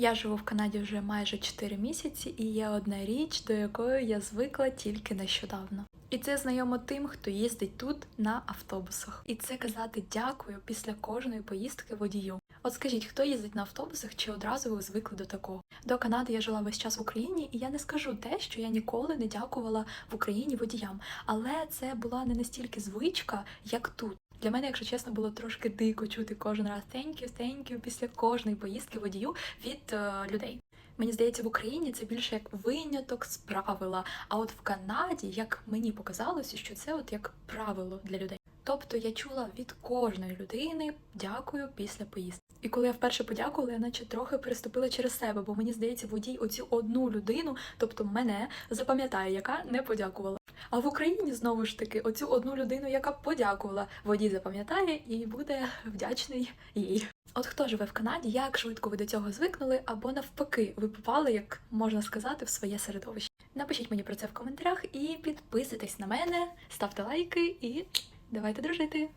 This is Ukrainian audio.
Я живу в Канаді вже майже 4 місяці, і є одна річ, до якої я звикла тільки нещодавно. І це знайомо тим, хто їздить тут на автобусах. І це казати дякую після кожної поїздки водію. От скажіть, хто їздить на автобусах, чи одразу ви звикли до такого? До Канади я жила весь час в Україні, і я не скажу те, що я ніколи не дякувала в Україні водіям. Але це була не настільки звичка, як тут. Для мене, якщо чесно, було трошки дико чути кожен раз thank you, thank you після кожної поїздки водію від е, людей. Мені здається, в Україні це більше як виняток з правила. А от в Канаді, як мені показалося, що це от як правило для людей. Тобто я чула від кожної людини дякую після поїздки. І коли я вперше подякувала, я наче трохи переступила через себе, бо мені здається, водій оцю одну людину, тобто мене, запам'ятає, яка не подякувала. А в Україні знову ж таки оцю одну людину, яка подякувала, водій запам'ятає і буде вдячний їй. От хто живе в Канаді, як швидко ви до цього звикнули, або навпаки, ви попали, як можна сказати, в своє середовище. Напишіть мені про це в коментарях і підписуйтесь на мене, ставте лайки і давайте дружити.